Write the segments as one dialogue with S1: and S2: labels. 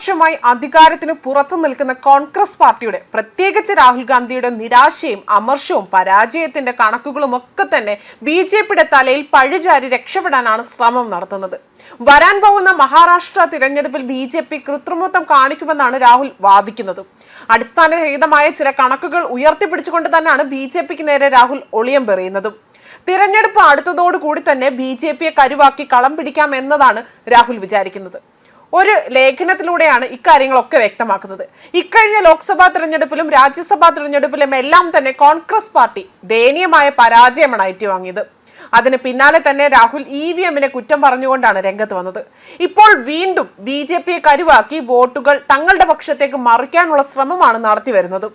S1: വർഷമായി അധികാരത്തിന് പുറത്തു നിൽക്കുന്ന കോൺഗ്രസ് പാർട്ടിയുടെ പ്രത്യേകിച്ച് രാഹുൽ ഗാന്ധിയുടെ നിരാശയും അമർഷവും പരാജയത്തിന്റെ കണക്കുകളും ഒക്കെ തന്നെ ബി ജെ പിയുടെ തലയിൽ പഴിചാരി രക്ഷപ്പെടാനാണ് ശ്രമം നടത്തുന്നത്. വരാൻ പോകുന്ന മഹാരാഷ്ട്ര തിരഞ്ഞെടുപ്പിൽ ബി ജെ പി കൃത്രിമത്വം കാണിക്കുമെന്നാണ് രാഹുൽ വാദിക്കുന്നത്. അടിസ്ഥാനരഹിതമായ ചില കണക്കുകൾ ഉയർത്തിപ്പിടിച്ചുകൊണ്ട് തന്നെയാണ് ബി ജെ പിക്ക് നേരെ രാഹുൽ ഒളിയം പെറിയുന്നതും. തിരഞ്ഞെടുപ്പ് അടുത്തതോടുകൂടി തന്നെ ബി ജെ പിയെ കരുവാക്കി കളം പിടിക്കാം എന്നതാണ് രാഹുൽ വിചാരിക്കുന്നത്. ഒരു ലേഖനത്തിലൂടെയാണ് ഇക്കാര്യങ്ങളൊക്കെ വ്യക്തമാക്കുന്നത്. ഇക്കഴിഞ്ഞ ലോക്സഭാ തെരഞ്ഞെടുപ്പിലും രാജ്യസഭാ തെരഞ്ഞെടുപ്പിലും എല്ലാം തന്നെ കോൺഗ്രസ് പാർട്ടി ദയനീയമായ പരാജയമാണ് ഏറ്റുവാങ്ങിയത് അതിന് പിന്നാലെ തന്നെ രാഹുൽ ഇ വി എമ്മിനെ കുറ്റം പറഞ്ഞുകൊണ്ടാണ് രംഗത്ത് വന്നത്. ഇപ്പോൾ വീണ്ടും ബി ജെ പിയെ കരുവാക്കി വോട്ടുകൾ തങ്ങളുടെ പക്ഷത്തേക്ക് മറിക്കാനുള്ള ശ്രമമാണ് നടത്തി വരുന്നത്.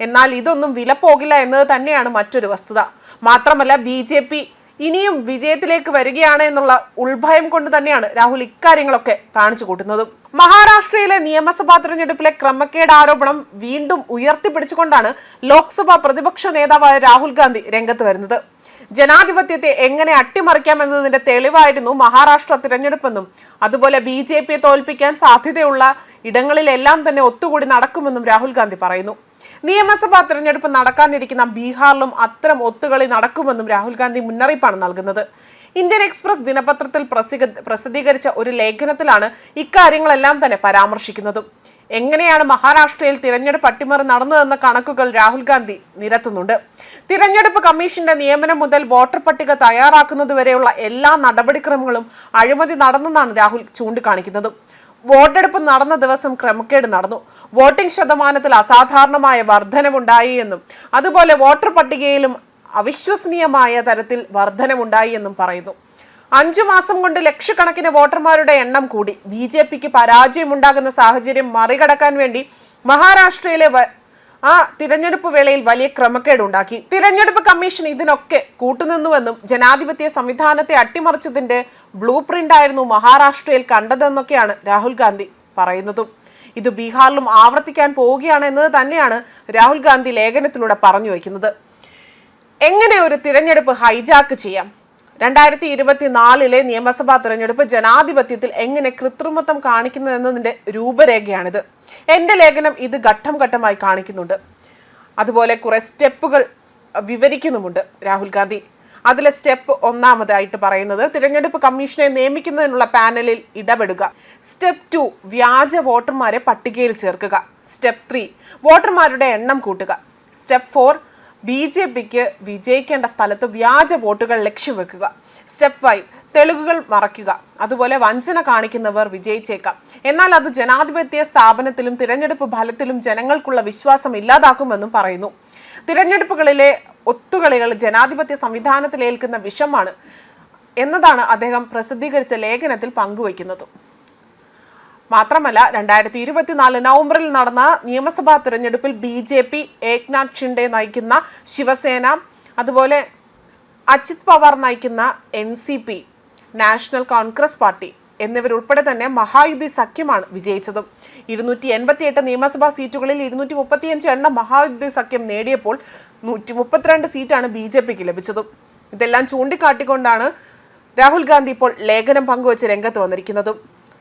S1: എന്നാൽ ഇതൊന്നും വില പോകില്ല എന്നത് തന്നെയാണ് മറ്റൊരു വസ്തുത. മാത്രമല്ല ബി ജെ പി ഇനിയും വിജയത്തിലേക്ക് വരികയാണ് എന്നുള്ള ഉൾഭയം കൊണ്ട് തന്നെയാണ് രാഹുൽ ഇക്കാര്യങ്ങളൊക്കെ കാണിച്ചു കൂട്ടുന്നതും. മഹാരാഷ്ട്രയിലെ നിയമസഭാ തെരഞ്ഞെടുപ്പിലെ ക്രമക്കേട് ആരോപണം വീണ്ടും ഉയർത്തിപ്പിടിച്ചുകൊണ്ടാണ് ലോക്സഭാ പ്രതിപക്ഷ നേതാവായ രാഹുൽ ഗാന്ധി രംഗത്ത് വരുന്നത്. ജനാധിപത്യത്തെ എങ്ങനെ അട്ടിമറിക്കാം എന്നതിന്റെ തെളിവായിരുന്നു മഹാരാഷ്ട്ര തിരഞ്ഞെടുപ്പെന്നും അതുപോലെ ബി ജെ പിയെ തോൽപ്പിക്കാൻ സാധ്യതയുള്ള ഇടങ്ങളിലെല്ലാം തന്നെ ഒത്തുകൂടി നടക്കുമെന്നും രാഹുൽ ഗാന്ധി പറയുന്നു. നിയമസഭാ തെരഞ്ഞെടുപ്പ് നടക്കാനിരിക്കുന്ന ബീഹാറിലും അത്തരം ഒത്തുകളി നടക്കുമെന്നും രാഹുൽ ഗാന്ധി മുന്നറിയിപ്പാണ് നൽകുന്നത്. ഇന്ത്യൻ എക്സ്പ്രസ് ദിനപത്രത്തിൽ പ്രസിദ്ധീകരിച്ച ഒരു ലേഖനത്തിലാണ് ഇക്കാര്യങ്ങളെല്ലാം തന്നെ പരാമർശിക്കുന്നതും. എങ്ങനെയാണ് മഹാരാഷ്ട്രയിൽ തിരഞ്ഞെടുപ്പ് അട്ടിമറി നടന്നതെന്ന കണക്കുകൾ രാഹുൽ ഗാന്ധി നിരത്തുന്നുണ്ട്. തിരഞ്ഞെടുപ്പ് കമ്മീഷന്റെ നിയമനം മുതൽ വോട്ടർ പട്ടിക തയ്യാറാക്കുന്നതുവരെയുള്ള എല്ലാ നടപടിക്രമങ്ങളും അഴിമതി നടന്നെന്നാണ് രാഹുൽ ചൂണ്ടിക്കാണിക്കുന്നത്. വോട്ടെടുപ്പ് നടന്ന ദിവസം ക്രമക്കേട് നടന്നു. വോട്ടിംഗ് ശതമാനത്തിൽ അസാധാരണമായ വർധനവുണ്ടായി എന്നും അതുപോലെ വോട്ടർ പട്ടികയിലും അവിശ്വസനീയമായ തരത്തിൽ വർധനവുണ്ടായി എന്നും പറയുന്നു. അഞ്ചു മാസം കൊണ്ട് ലക്ഷക്കണക്കിന് വോട്ടർമാരുടെ എണ്ണം കൂടി. ബി ജെ പിക്ക് പരാജയമുണ്ടാകുന്ന സാഹചര്യം മറികടക്കാൻ വേണ്ടി മഹാരാഷ്ട്രയിലെ ആ തിരഞ്ഞെടുപ്പ് വേളയിൽ വലിയ ക്രമക്കേടുണ്ടാക്കി തിരഞ്ഞെടുപ്പ് കമ്മീഷൻ ഇതിനൊക്കെ കൂട്ടുനിന്നുവെന്നും ജനാധിപത്യ സംവിധാനത്തെ അട്ടിമറിച്ചതിന്റെ ബ്ലൂ പ്രിന്റ് ആയിരുന്നു മഹാരാഷ്ട്രയിൽ കണ്ടതെന്നൊക്കെയാണ് രാഹുൽ ഗാന്ധി പറയുന്നതും. ഇത് ബീഹാറിലും ആവർത്തിക്കാൻ പോവുകയാണ് എന്നത് തന്നെയാണ് രാഹുൽ ഗാന്ധി ലേഖനത്തിലൂടെ പറഞ്ഞു വയ്ക്കുന്നത്. എങ്ങനെ ഒരു തിരഞ്ഞെടുപ്പ് ഹൈജാക്ക് ചെയ്യാം? രണ്ടായിരത്തി ഇരുപത്തിനാലിലെ നിയമസഭാ തെരഞ്ഞെടുപ്പ് ജനാധിപത്യത്തിൽ എങ്ങനെ കൃത്രിമത്വം കാണിക്കുന്നതെന്നതിന്റെ രൂപരേഖയാണിത്. എന്റെ ലേഖനം ഇത് ഘട്ടം ഘട്ടമായി കാണിക്കുന്നുണ്ട്. അതുപോലെ കുറേ സ്റ്റെപ്പുകൾ വിവരിക്കുന്നുമുണ്ട് രാഹുൽ ഗാന്ധി. അതിലെ സ്റ്റെപ്പ് ഒന്നാമതായിട്ട് പറയുന്നത് തിരഞ്ഞെടുപ്പ് കമ്മീഷനെ നിയമിക്കുന്നതിനുള്ള പാനലിൽ ഇടപെടുക. സ്റ്റെപ്പ് ടു വ്യാജ വോട്ടർമാരെ പട്ടികയിൽ ചേർക്കുക. സ്റ്റെപ്പ് ത്രീ വോട്ടർമാരുടെ എണ്ണം കൂട്ടുക. സ്റ്റെപ്പ് ഫോർ ബി ജെ പിക്ക് വിജയിക്കേണ്ട സ്ഥലത്ത് വ്യാജ വോട്ടുകൾ ലക്ഷ്യം വെക്കുക. സ്റ്റെപ്പ് ഫൈവ് തെളിവുകൾ മറയ്ക്കുക. അതുപോലെ വഞ്ചന കാണിക്കുന്നവർ വിജയിച്ചേക്കാം. എന്നാൽ അത് ജനാധിപത്യ സ്ഥാപനത്തിലും തിരഞ്ഞെടുപ്പ് ഫലത്തിലും ജനങ്ങൾക്കുള്ള വിശ്വാസം ഇല്ലാതാക്കുമെന്നും പറയുന്നു. തിരഞ്ഞെടുപ്പുകളിലെ ഒത്തുകളികൾ ജനാധിപത്യ സംവിധാനത്തിലേൽക്കുന്ന വിഷമാണ് എന്നതാണ് അദ്ദേഹം പ്രസിദ്ധീകരിച്ച ലേഖനത്തിൽ പങ്കുവയ്ക്കുന്നത്. മാത്രമല്ല രണ്ടായിരത്തി ഇരുപത്തിനാല് നവംബറിൽ നടന്ന നിയമസഭാ തിരഞ്ഞെടുപ്പിൽ B J P Eknath Shinde നയിക്കുന്ന ശിവസേന അതുപോലെ അജിത് പവാർ നയിക്കുന്ന N C P National Congress Party എന്നിവരുൾപ്പെടെ തന്നെ മഹായുദ്ധി സഖ്യമാണ് വിജയിച്ചതും. ഇരുന്നൂറ്റി എൺപത്തിയെട്ട് നിയമസഭാ സീറ്റുകളിൽ ഇരുന്നൂറ്റി മുപ്പത്തിയഞ്ച് എണ്ണം മഹായുദ്ധി സഖ്യം നേടിയപ്പോൾ നൂറ്റി മുപ്പത്തിരണ്ട് സീറ്റാണ് ബി ജെ പിക്ക് ലഭിച്ചതും. ഇതെല്ലാം ചൂണ്ടിക്കാട്ടിക്കൊണ്ടാണ് രാഹുൽ ഗാന്ധി ഇപ്പോൾ ലേഖനം പങ്കുവച്ച് രംഗത്ത് വന്നിരിക്കുന്നതും.